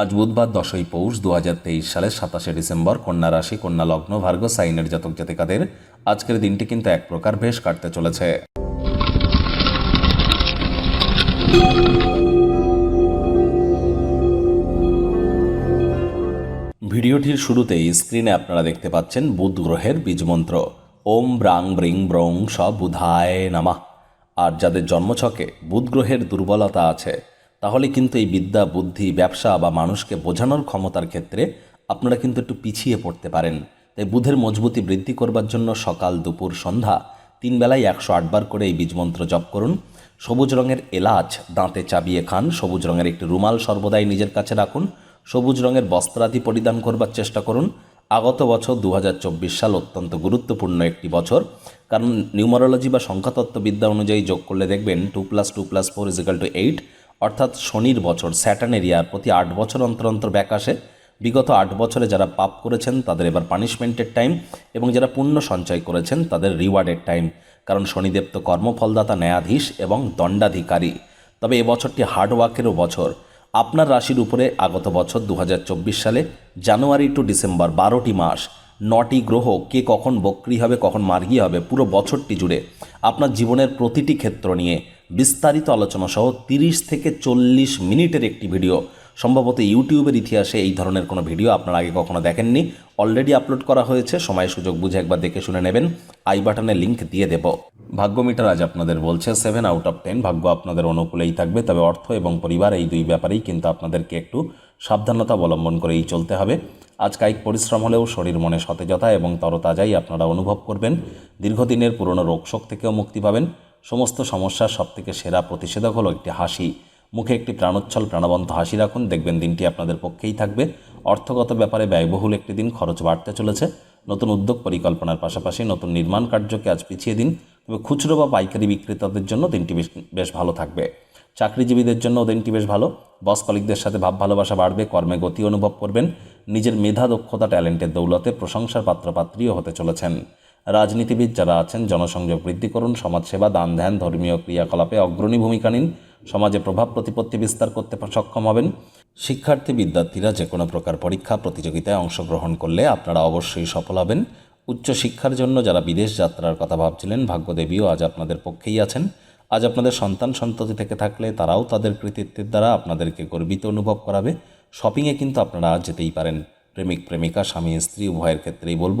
আজ বুধবার দশই পৌষ দু সালের সাতাশে ডিসেম্বর কন্যা রাশি, কন্যা লগ্ন, ভার্গ, সাইনের জাতক জাতিকাদের আজকের দিনটি কিন্তু এক প্রকার বেশ কাটতে চলেছে। ভিডিওটির শুরুতেই স্ক্রিনে আপনারা দেখতে পাচ্ছেন বুধ গ্রহের বীজমন্ত্র ওম ব্রাং ব্রিং ব্রং স বুধায় নামা। আর যাদের জন্মছকে বুধ গ্রহের দুর্বলতা আছে তাহলে কিন্তু এই বিদ্যা, বুদ্ধি, ব্যবসা বা মানুষকে বোঝানোর ক্ষমতার ক্ষেত্রে আপনারা কিন্তু একটু পিছিয়ে পড়তে পারেন। তাই বুধের মজবুতি বৃদ্ধি করবার জন্য সকাল, দুপুর, সন্ধ্যা তিন বেলায় একশো আটবার করে এই বীজমন্ত্র জপ করুন। সবুজ রঙের এলাচ দাঁতে চাবিয়ে খান, সবুজ রঙের একটি রুমাল সর্বদাই নিজের কাছে রাখুন, সবুজ রঙের বস্ত্রাদি পরিধান করবার চেষ্টা করুন। আগত বছর দু হাজার চব্বিশ সাল অত্যন্ত গুরুত্বপূর্ণ একটি বছর। কারণ নিউমারোলজি বা সংখ্যাতত্ত্ববিদ্যা অনুযায়ী যোগ করলে দেখবেন two plus two plus four is equal to eight. অর্থাৎ শনির বছর স্যাটার্ন এরিয়ার প্রতি আট বছর অন্তর অন্তর ব্যাক আসে। বিগত আট বছরে যারা পাপ করেছেন, তাদের এবার পানিশমেন্টের টাইম এবং যারা পুণ্য সঞ্চয় করেছেন, তাদের রিওয়ার্ডের টাইম। কারণ শনিদেব তো কর্মফলদাতা, ন্যায়াধীশ এবং দণ্ডাধিকারী। তবে এবছরটি হার্ডওয়ার্কেরও বছর। আপনার রাশির উপরে আগত বছর দু হাজার চব্বিশ সালে, জানুয়ারি টু ডিসেম্বর বারোটি মাস। নটি গ্রহ, কে কখন বক্রি হবে, কখন মার্গী হবে, পুরো বছরটি জুড়ে আপনার জীবনের প্রতিটি ক্ষেত্র নিয়ে বিস্তারিত আলোচনা সহ তিরিশ থেকে চল্লিশ মিনিটের একটি ভিডিও। সম্ভবত ইউটিউবের ইতিহাসে এই ধরনের কোনো ভিডিও আপনারা আগে কখনো দেখেননি। অলরেডি আপলোড করা হয়েছে, সময় সুযোগ বুঝে একবার দেখে শুনে নেবেন। আই বাটনে লিঙ্ক দিয়ে দেব। ভাগ্য মিটার আজ আপনাদের বলছে সেভেন আউট অফ টেন ভাগ্য আপনাদের অনুকূলেই থাকবে, তবে অর্থ এবং পরিবার এই দুই ব্যাপারেই কিন্তু আপনাদেরকে একটু সাবধানতা অবলম্বন করেই চলতে হবে। আজ কায়িক পরিশ্রম হলেও শরীর মনে সতেজতা এবং তরতাজাই আপনারা অনুভব করবেন। দীর্ঘদিনের পুরনো রোগশোক থেকেও মুক্তি পাবেন। সমস্ত সমস্যার সবথেকে সেরা প্রতিষেধক হলো একটি হাসি। মুখে একটি প্রাণোচ্ছল, প্রাণবন্ত হাসি রাখুন। দেখবেন দিনটি আপনাদের পক্ষেই থাকবে। অর্থগত ব্যাপারে ব্যয়বহুল একটি দিন, খরচ বাড়তে চলেছে। নতুন উদ্যোগ পরিকল্পনার পাশাপাশি নতুন নির্মাণ কার্যকে আজ পিছিয়ে দিন। তবে খুচরো বা পাইকারি বিক্রেতাদের জন্য দিনটি বেশ বেশ ভালো থাকবে। চাকরিজীবীদের জন্য দিনটি বেশ ভালো। বস কলিকদের সাথে ভাব ভালোবাসা বাড়বে, কর্মে গতি অনুভব করবেন। নিজের মেধা, দক্ষতা, ট্যালেন্টের দৌলতে প্রশংসার পাত্রপাত্রীও হতে চলেছেন। রাজনীতিবিদ যারা আছেন, জনসংযোগ বৃদ্ধি করুন, সমাজসেবা, দান ধ্যান, ধর্মীয় ক্রিয়াকলাপে অগ্রণী ভূমিকা নিন, সমাজে প্রভাব প্রতিপত্তি বিস্তার করতে সক্ষম হবেন। শিক্ষার্থী, বিদ্যার্থীরা যে কোনো প্রকার পরীক্ষা, প্রতিযোগিতায় অংশগ্রহণ করলে আপনারা অবশ্যই সফল হবেন। উচ্চশিক্ষার জন্য যারা বিদেশ যাত্রার কথা ভাবছিলেন, ভাগ্যদেবীও আজ আপনাদের পক্ষেই আছেন। আজ আপনাদের সন্তান সন্ততি থেকে থাকলে তারাও তাদের কৃতিত্বের দ্বারা আপনাদেরকে গর্বিত অনুভব করাবে। শপিংয়ে কিন্তু আপনারা যেতেই পারেন। প্রেমিক, প্রেমিকা, স্বামী, স্ত্রী, উভয়ের ক্ষেত্রেই বলব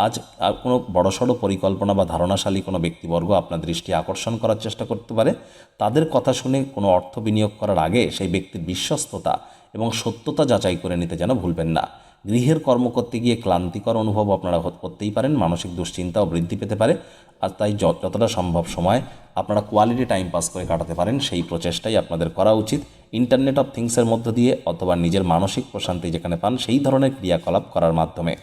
আজ কোনো বড়সড় পরিকল্পনা বা ধারণাশালী কোনো ব্যক্তিবর্গ আপনার দৃষ্টি আকর্ষণ করার চেষ্টা করতে পারে। তাদের কথা শুনে কোনো অর্থ বিনিয়োগ করার আগে সেই ব্যক্তির বিশ্বস্ততা এবং সত্যতা যাচাই করে নিতে যেন ভুলবেন না। গৃহের কর্ম করতে গিয়ে ক্লান্তিকর অনুভব আপনারা করতেই পারেন, মানসিক দুশ্চিন্তাও বৃদ্ধি পেতে পারে। আর তাই যত- যতটা সম্ভব সময় আপনারা কোয়ালিটি টাইম পাস করে কাটাতে পারেন, সেই প্রচেষ্টাই আপনাদের করা উচিত। ইন্টারনেট অফ থিংসের মধ্য দিয়ে অথবা নিজের মানসিক প্রশান্তি যেখানে পান, সেই ধরনের ক্রিয়াকলাপ করার মাধ্যমে।